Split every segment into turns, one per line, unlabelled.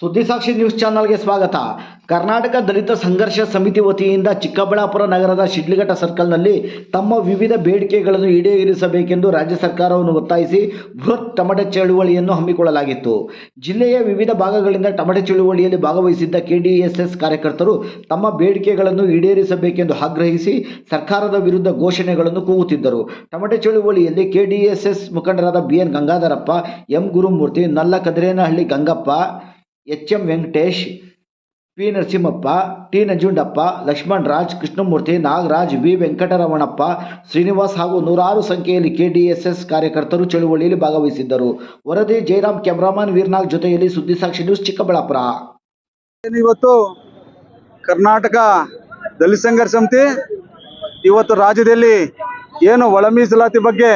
ಸುದ್ದಿಸಾಕ್ಷಿ news ಚಾನಲ್ಗೆ ಸ್ವಾಗತ. ಕರ್ನಾಟಕ ದಲಿತ ಸಂಘರ್ಷ ಸಮಿತಿ ವತಿಯಿಂದ ಚಿಕ್ಕಬಳ್ಳಾಪುರ ನಗರದ ಶಿಡ್ಲಘಟ್ಟ ಸರ್ಕಲ್ನಲ್ಲಿ ತಮ್ಮ ವಿವಿಧ ಬೇಡಿಕೆಗಳನ್ನು ಈಡೇರಿಸಬೇಕೆಂದು ರಾಜ್ಯ ಸರ್ಕಾರವನ್ನು ಒತ್ತಾಯಿಸಿ ಬೃಹತ್ ಟಮಟೆ ಚಳುವಳಿಯನ್ನು ಹಮ್ಮಿಕೊಳ್ಳಲಾಗಿತ್ತು. ಜಿಲ್ಲೆಯ ವಿವಿಧ ಭಾಗಗಳಿಂದ ಟಮಟೆ ಚಳುವಳಿಯಲ್ಲಿ ಭಾಗವಹಿಸಿದ್ದ ಕೆಡಿಎಸ್ಎಸ್ ಕಾರ್ಯಕರ್ತರು ತಮ್ಮ ಬೇಡಿಕೆಗಳನ್ನು ಈಡೇರಿಸಬೇಕೆಂದು ಆಗ್ರಹಿಸಿ ಸರ್ಕಾರದ ವಿರುದ್ಧ ಘೋಷಣೆಗಳನ್ನು ಕೂಗುತ್ತಿದ್ದರು. ಟಮಟೆ ಚಳುವಳಿಯಲ್ಲಿ ಕೆಡಿಎಸ್ಎಸ್ ಮುಖಂಡರಾದ B N Gangadharappa, M Gurumurthy Nalla Kadrenahalli Gangappa H M Venkatesh, P Narasimhappa, T Nanjundappa, Lakshman Raj, Krishnamurthy, Nagaraj, V Venkataramanappa, Srinivas ಹಾಗೂ ನೂರಾರು ಸಂಖ್ಯೆಯಲ್ಲಿ ಕೆಡಿಎಸ್ಎಸ್ ಕಾರ್ಯಕರ್ತರು ಚಳುವಳಿಯಲ್ಲಿ ಭಾಗವಹಿಸಿದ್ದರು. ವರದಿ ಜಯರಾಮ್ ಕ್ಯಾಮರಾಮನ್, ವೀರ್ನಾಗ್ ಜೊತೆಯಲ್ಲಿ ಸುದ್ದಿಸಾಕ್ಷಿ ನ್ಯೂಸ್ ಚಿಕ್ಕಬಳ್ಳಾಪುರ.
ಇವತ್ತು ಕರ್ನಾಟಕ ದಲಿತ ಸಂಘರ್ಷ ಸಮಿತಿ, ಇವತ್ತು ರಾಜ್ಯದಲ್ಲಿ ಏನು ಒಳ ಮೀಸಲಾತಿ ಬಗ್ಗೆ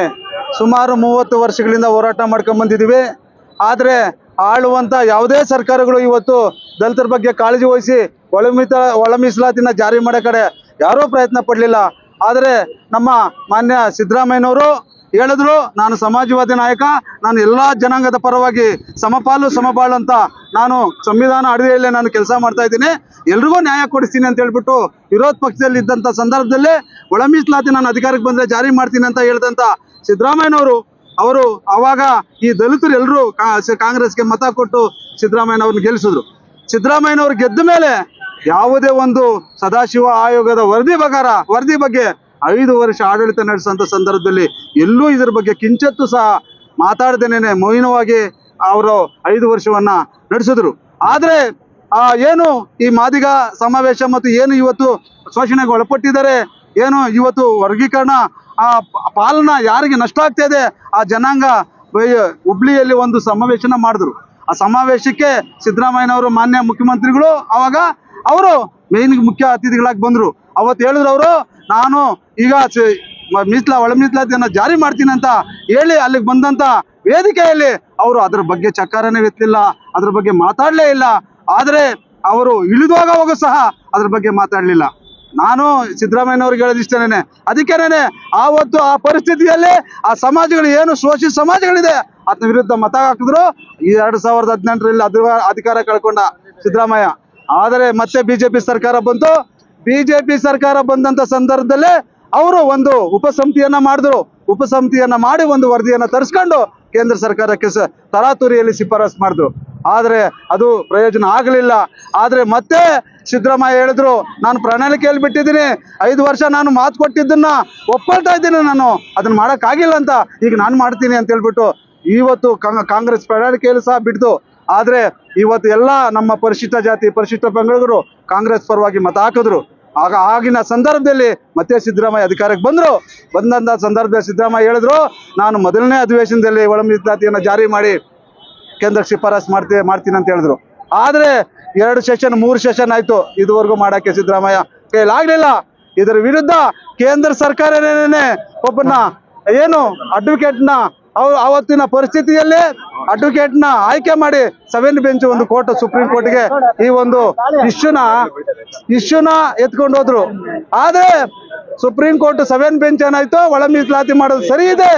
ಸುಮಾರು ಮೂವತ್ತು ವರ್ಷಗಳಿಂದ ಹೋರಾಟ ಮಾಡ್ಕೊಂಡ್ ಬಂದಿದ್ದೀವಿ ಆದರೆ ಆಳುವಂಥ ಯಾವುದೇ ಸರ್ಕಾರಗಳು ಇವತ್ತು ದಲಿತರ ಬಗ್ಗೆ ಕಾಳಜಿ ವಹಿಸಿ ಒಳಮಿತ ಒಳ ಮೀಸಲಾತಿನ ಜಾರಿ ಮಾಡೋ ಕಡೆ ಯಾರೂ ಪ್ರಯತ್ನ ಪಡಲಿಲ್ಲ. ಆದರೆ ನಮ್ಮ ಮಾನ್ಯ ಸಿದ್ದರಾಮಯ್ಯನವರು ಹೇಳಿದ್ರು, ನಾನು ಸಮಾಜವಾದಿ ನಾಯಕ, ನಾನು ಎಲ್ಲ ಜನಾಂಗದ ಪರವಾಗಿ ಸಮಪಾಲು ಸಮಬಾಳು ಅಂತ ನಾನು ಸಂವಿಧಾನ ಅಡಿಯಲ್ಲಿ ನಾನು ಕೆಲಸ ಮಾಡ್ತಾ ಇದ್ದೀನಿ. ಎಲ್ರಿಗೂ ನ್ಯಾಯ ಕೊಡಿಸ್ತೀನಿ ಅಂತ ಹೇಳ್ಬಿಟ್ಟು ವಿರೋಧ ಪಕ್ಷದಲ್ಲಿ ಇದ್ದಂಥ ಸಂದರ್ಭದಲ್ಲಿ ಒಳ ಮೀಸಲಾತಿ ನಾನು ಅಧಿಕಾರಕ್ಕೆ ಬಂದರೆ ಜಾರಿ ಮಾಡ್ತೀನಿ ಅಂತ ಹೇಳಿದಂಥ ಸಿದ್ದರಾಮಯ್ಯನವರು ಅವರು ಅವಾಗ ಈ ದಲಿತರು ಎಲ್ಲರೂ ಕಾಂಗ್ರೆಸ್ಗೆ ಮತ ಕೊಟ್ಟು ಸಿದ್ದರಾಮಯ್ಯನವ್ರನ್ನ ಗೆಲ್ಲಿಸಿದ್ರು ಸಿದ್ದರಾಮಯ್ಯನವ್ರು ಗೆದ್ದ ಮೇಲೆ ಯಾವುದೇ ಒಂದು ಸದಾಶಿವ ಆಯೋಗದ ವರದಿ ಪ್ರಕಾರ, ವರದಿ ಬಗ್ಗೆ ಐದು ವರ್ಷ ಆಡಳಿತ ನಡೆಸುವಂತ ಸಂದರ್ಭದಲ್ಲಿ ಎಲ್ಲೂ ಇದ್ರ ಬಗ್ಗೆ ಕಿಂಚತ್ತು ಸಹ ಮಾತಾಡದೇನೆ ಮೌನವಾಗಿ ಅವರು ಐದು ವರ್ಷವನ್ನ ನಡೆಸಿದ್ರು. ಆದ್ರೆ, ಆ, ಏನು ಈ ಮಾದಿಗ ಸಮಾವೇಶ ಮತ್ತು ಏನು ಇವತ್ತು ಶೋಷಣೆಗೆ ಒಳಪಟ್ಟಿದ್ದಾರೆ ಏನು ಇವತ್ತು ವರ್ಗೀಕರಣ, ಆ ಪಾಲನ ಯಾರಿಗೆ ನಷ್ಟ ಆಗ್ತಾ ಇದೆ, ಆ ಜನಾಂಗ ಹುಬ್ಳಿಯಲ್ಲಿ ಒಂದು ಸಮಾವೇಶನ ಮಾಡಿದ್ರು. ಆ ಸಮಾವೇಶಕ್ಕೆ ಸಿದ್ದರಾಮಯ್ಯನವರು ಮಾನ್ಯ ಮುಖ್ಯಮಂತ್ರಿಗಳು, ಅವಾಗ ಅವರು ಮೇನ್ ಮುಖ್ಯ ಅತಿಥಿಗಳಾಗಿ ಬಂದ್ರು. ಅವತ್ತು ಹೇಳಿದ್ರು ಅವರು, ನಾನು ಈಗ ಮೀಸಲಾ, ಒಳ ಮೀಸಲಾತಿಯನ್ನು ಜಾರಿ ಮಾಡ್ತೀನಿ ಅಂತ ಹೇಳಿ ಅಲ್ಲಿಗೆ ಬಂದಂತ ವೇದಿಕೆಯಲ್ಲಿ ಅವರು ಅದ್ರ ಬಗ್ಗೆ ಚಕಾರನೇ ಎತ್ತಲಿಲ್ಲ, ಅದ್ರ ಬಗ್ಗೆ ಮಾತಾಡಲೇ ಇಲ್ಲ. ಆದರೆ ಅವರು ಇಳಿದುವಾಗ ಸಹ ಅದ್ರ ಬಗ್ಗೆ ಮಾತಾಡಲಿಲ್ಲ. ನಾನು ಸಿದ್ದರಾಮಯ್ಯನವ್ರಿಗೆ ಹೇಳೋದಿಷ್ಟೇನೆ ಅದಕ್ಕೇನೆ ಆವತ್ತು ಆ ಪರಿಸ್ಥಿತಿಯಲ್ಲಿ ಆ ಸಮಾಜಗಳು ಏನು ಶೋಷಿತ ಸಮಾಜಗಳಿದೆ ಅದನ್ನ ವಿರುದ್ಧ ಮತ ಹಾಕಿದ್ರು. ಈ ಎರಡ್ ಸಾವಿರದ ಹದಿನೆಂಟರಲ್ಲಿ ಅಧಿಕಾರ ಅಧಿಕಾರ ಕಳ್ಕೊಂಡ ಸಿದ್ದರಾಮಯ್ಯ. ಆದರೆ ಮತ್ತೆ ಬಿಜೆಪಿ ಸರ್ಕಾರ ಬಂತು. ಬಿಜೆಪಿ ಸರ್ಕಾರ ಬಂದಂತ ಸಂದರ್ಭದಲ್ಲಿ ಅವರು ಒಂದು ಉಪಸಮಿತಿಯನ್ನ ಮಾಡಿದ್ರು. ಉಪಸಮಿತಿಯನ್ನ ಮಾಡಿ ಒಂದು ವರದಿಯನ್ನ ತರಿಸ್ಕೊಂಡು ಕೇಂದ್ರ ಸರ್ಕಾರಕ್ಕೆ ತರಾತುರಿಯಲ್ಲಿ ಶಿಫಾರಸ್ ಮಾಡಿದ್ರು. ಆದರೆ ಅದು ಪ್ರಯೋಜನ ಆಗಲಿಲ್ಲ. ಆದರೆ ಮತ್ತೆ ಸಿದ್ದರಾಮಯ್ಯ ಹೇಳಿದ್ರು, ನಾನು ಪ್ರಣಾಳಿಕೆಯಲ್ಲಿ ಬಿಟ್ಟಿದ್ದೀನಿ. ಐದು ವರ್ಷ ನಾನು ಮಾತು ಕೊಟ್ಟಿದ್ದನ್ನ ಒಪ್ಕೊಳ್ತಾ ಇದ್ದೀನಿ ನಾನು. ಅದನ್ನ ಮಾಡೋಕ್ಕಾಗಿಲ್ಲ ಅಂತ. ಈಗ ನಾನು ಮಾಡ್ತೀನಿ ಅಂತ ಹೇಳ್ಬಿಟ್ಟು ಇವತ್ತು ಕಾಂಗ್- ಕಾಂಗ್ರೆಸ್ ಪ್ರಣಾಳಿಕೆಯಲ್ಲಿ ಸಹ ಬಿಡ್ತು ಆದರೆ ಇವತ್ತು ಎಲ್ಲ ನಮ್ಮ ಪರಿಶಿಷ್ಟ ಜಾತಿ, ಪರಿಶಿಷ್ಟ ಪಂಗಡಗಳು ಕಾಂಗ್ರೆಸ್ ಪರವಾಗಿ ಮತ ಹಾಕಿದ್ರು. ಆಗ ಆಗಿನ ಸಂದರ್ಭದಲ್ಲಿ ಮತ್ತೆ ಸಿದ್ದರಾಮಯ್ಯ ಅಧಿಕಾರಕ್ಕೆ ಬಂದರು. ಬಂದಂಥ ಸಂದರ್ಭದಲ್ಲಿ ಸಿದ್ದರಾಮಯ್ಯ ಹೇಳಿದ್ರು, ನಾನು ಮೊದಲನೇ ಅಧಿವೇಶನದಲ್ಲಿ ಒಳ ಮೀಸಲಾತಿಯನ್ನು ಜಾರಿ ಮಾಡಿ ಕೇಂದ್ರಕ್ಕೆ ಶಿಫಾರಸ್ ಮಾಡ್ತೀವಿ ಮಾಡ್ತೀನಿ ಅಂತ ಹೇಳಿದ್ರು. ಆದರೆ ಎರಡು ಸೆಷನ್, ಮೂರು ಸೆಷನ್ ಆಯ್ತು ಇದುವರೆಗೂ ಮಾಡಕ್ಕೆ ಸಿದ್ದರಾಮಯ್ಯ ಕೈಲಾಗಲಿಲ್ಲ ಇದರ ವಿರುದ್ಧ ಕೇಂದ್ರ ಸರ್ಕಾರನೇ ಒಬ್ಬನ ಏನು ಅಡ್ವೊಕೇಟ್ನ ಅವ್ರು ಅವತ್ತಿನ ಪರಿಸ್ಥಿತಿಯಲ್ಲಿ ಅಡ್ವೊಕೇಟ್ನ ಆಯ್ಕೆ ಮಾಡಿ ಸೆವೆನ್ ಬೆಂಚ್ ಒಂದು ಕೋರ್ಟ್, ಸುಪ್ರೀಂ ಕೋರ್ಟ್ಗೆ ಈ ಒಂದು ಇಶ್ಯೂನ ಇಶ್ಯೂನ ಎತ್ಕೊಂಡು ಹೋದ್ರು. ಆದ್ರೆ ಸುಪ್ರೀಂ ಕೋರ್ಟ್ ಸೆವೆನ್ ಬೆಂಚ್ ಏನಾಯ್ತು ಒಳ ಮೀಸಲಾತಿ ಮಾಡೋದು ಸರಿ ಇದೆ.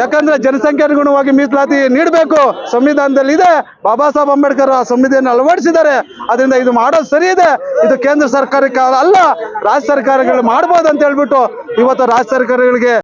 ಯಾಕಂದ್ರೆ ಜನಸಂಖ್ಯೆ ಅನುಗುಣವಾಗಿ ಮೀಸಲಾತಿ ನೀಡಬೇಕು. ಸಂವಿಧಾನದಲ್ಲಿ ಇದೆ. ಬಾಬಾ ಸಾಹೇಬ್ ಅಂಬೇಡ್ಕರ್ ಆ ಸಂವಿಧಾನ ಅಳವಡಿಸಿದ್ದಾರೆ. ಅದರಿಂದ ಇದು ಮಾಡೋದು ಸರಿ ಇದೆ. ಇದು ಕೇಂದ್ರ ಸರ್ಕಾರಕ್ಕೆ ಅಲ್ಲ, ರಾಜ್ಯ ಸರ್ಕಾರಗಳು ಮಾಡ್ಬೋದು ಅಂತ ಹೇಳ್ಬಿಟ್ಟು ಇವತ್ತು ರಾಜ್ಯ ಸರ್ಕಾರಗಳಿಗೆ